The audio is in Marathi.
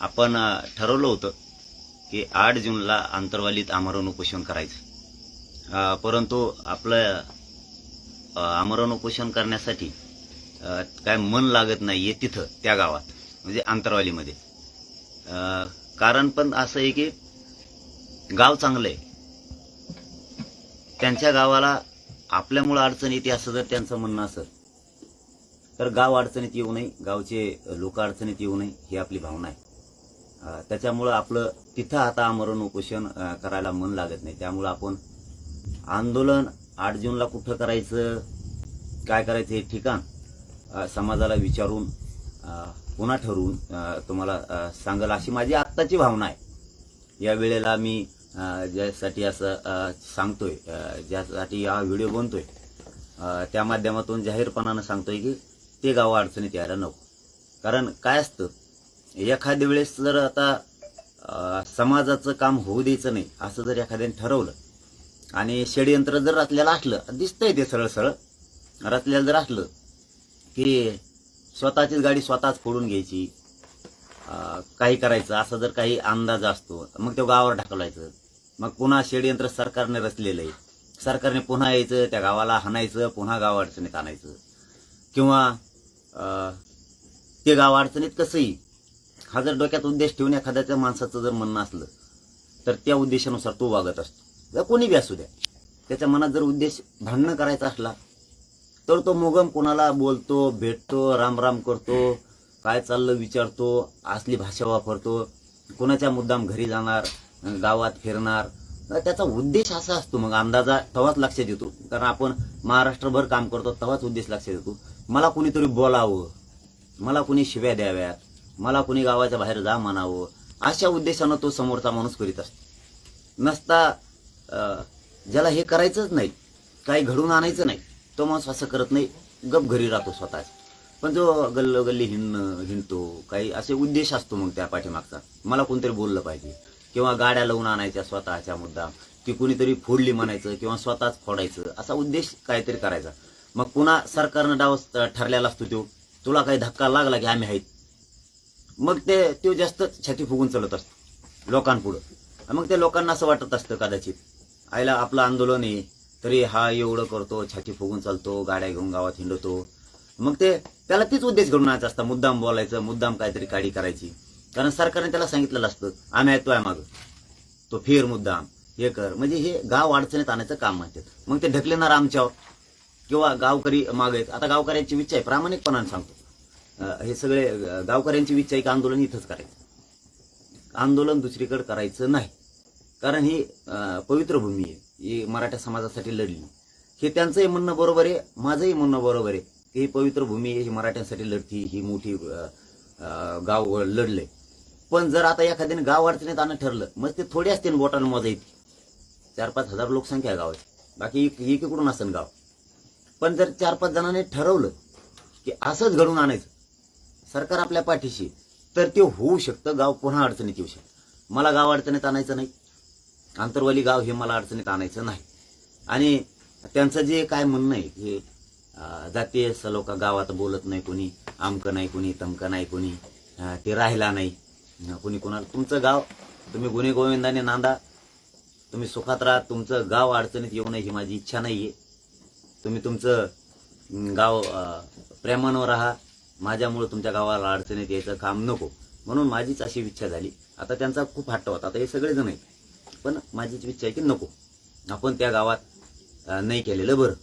आपण ठरवलं होतं की आठ जूनला आंतरवालीत आमरण उपोषण करायचं. परंतु आपलं आमरण उपोषण करण्यासाठी काय मन लागत नाही आहे तिथं त्या गावात म्हणजे आंतरवालीमध्ये. कारण पण असं आहे की गाव चांगलं आहे. त्यांच्या गावाला आपल्यामुळं अडचण येते असं जर त्यांचं म्हणणं असेल तर गाव अडचणीत येऊ नये गावचे लोक अडचणीत येऊ नये ही आपली भावना आहे. त्याच्यामुळं आपलं तिथं आता आमरण उपोषण करायला मन लागत नाही. त्यामुळं आपण आंदोलन आठ जूनला कुठं करायचं काय करायचं हे ठिकाण समाजाला विचारून पुन्हा ठरवून तुम्हाला सांगेल अशी माझी आत्ताची भावना आहे. या वेळेला मी ज्यासाठी असं सांगतोय ज्यासाठी हा व्हिडिओ बनतोय त्या माध्यमातून जाहीरपणानं सांगतोय की ते गाव अडचणीत यायला नको. कारण काय असतं एखाद्या वेळेस जर आता समाजाचं काम होऊ द्यायचं नाही असं जर एखाद्याने ठरवलं आणि षडयंत्र जर रचलेलं असलं दिसतंय ते सरळ सरळ रचलेलं जर असलं की स्वतःचीच गाडी स्वतःच फोडून घ्यायची काही करायचं असा जर काही अंदाज असतो मग तो गावावर ढकलायचं मग पुन्हा षडयंत्र सरकारने रचलेलं आहे सरकारने पुन्हा यायचं त्या गावाला हाणायचं पुन्हा गाव अडचणीत आणायचं किंवा ते गाव अडचणीत कसंही हा जर डोक्यात उद्देश ठेवून एखाद्याच्या माणसाचं जर म्हणणं असलं तर त्या उद्देशानुसार तो वागत असतो. या कोणी बी असू द्या त्याच्या मनात जर उद्देश भांडणं करायचा असला तर तो मोगम कोणाला बोलतो भेटतो राम राम करतो काय चाललं विचारतो असली भाषा वापरतो कोणाच्या मुद्दाम घरी जाणार गावात फिरणार त्याचा उद्देश असा असतो मग अंदाजा तेव्हाच लक्षात येतो कारण आपण महाराष्ट्रभर काम करतो तेव्हाच उद्देश लक्षात येतो मला कुणीतरी बोलावं मला कुणी शिव्या द्याव्यात मला कुणी गावाच्या बाहेर जा म्हणावं. अशा उद्देशानं तो समोरचा माणूस करीत असतो. नसता ज्याला हे करायचंच नाही काही घडून आणायचं नाही तो माणूस असं करत नाही गप घरी राहतो स्वतःच. पण जो गल्ल गल्ली हिंडणं हिंडतो काही असे उद्देश असतो मग त्या पाठीमागचा. मला कोणतरी बोललं पाहिजे. किंवा गाड्या लावून आणायच्या स्वतःच्या मुद्दा की कुणीतरी फोडली म्हणायचं किंवा स्वतःच फोडायचं असा उद्देश काहीतरी करायचा. मग पुन्हा सरकारनं डाव ठरलेला असतो तो. तुला काही धक्का लागला की आम्ही आहेत? मग ते तो जास्त छाती फुगून चालत असतो लोकांपुढं. मग ते लोकांना असं वाटत असतं कदाचित आईला आपलं आंदोलन आहे तरी हा एवढं करतो छाती फुगून चालतो गाड्या घेऊन गावात हिंडतो. मग ते त्याला तीच उद्देश घडून आणायचा असता मुद्दाम बोलायचं मुद्दाम काहीतरी काडी करायची. कारण सरकारने त्याला सांगितलेलं असतं आम्ही येतो आहे मागं. तो फेर मुद्दाम हे कर. म्हणजे हे गाव अडचणीत आणायचं काम म्हणतात. मग ते ढकलेणार आमच्यावर. किंवा गावकरी मागे आहेत. आता गावकऱ्यांची इच्छा आहे प्रामाणिकपणाने सांगतो. हे सगळे गावकऱ्यांची इच्छा आहे की आंदोलन इथंच करायचं. आंदोलन दुसरीकडे करायचं नाही. कारण ही पवित्र भूमी आहे. ही मराठा समाजासाठी लढली. हे त्यांचंही म्हणणं बरोबर आहे माझंही म्हणणं बरोबर आहे की ही पवित्र भूमी आहे ही मराठ्यांसाठी लढती ही मोठी गाव लढलंय. पण जर आता एखाद्याने गाव अडचणीत आणणं ठरलं मग ते थोडे असते बोटानं मोजा येते. चार पाच हजार लोकसंख्या आहे गावाची. बाकी एक- एकीकडून असेल गाव. पण जर चार पाच जणांनी ठरवलं की असंच घडून आणायचं सरकार आपल्या पाठीशी तर ते होऊ शकतं गाव पुन्हा अडचणीत येऊ शकतं. मला गाव अडचणीत आणायचं नाही. आंतरवाली गाव हे मला अडचणीत आणायचं नाही. आणि त्यांचं जे काय म्हणणं आहे हे जातीय सलोका गावात बोलत नाही कोणी आमकं नाही कोणी तमकं नाही कोणी ते राहिला नाही. कोणी कोणाला तुमचं गाव तुम्ही गुन्हे गोविंदाने नांदा तुम्ही सुखात राहा तुमचं गाव अडचणीत येऊ नये ही माझी इच्छा नाही आहे तुम्ही तुमचं गाव प्रेमानं राहा माझ्यामुळे तुमच्या गावाला अडचणीत यायचं काम नको. म्हणून माझीच अशी इच्छा झाली. आता त्यांचा खूप हट्ट होता. आता हे सगळेजण आहेत. पण माझीच इच्छा आहे की नको. आपण त्या गावात नाही केलेलं बरं.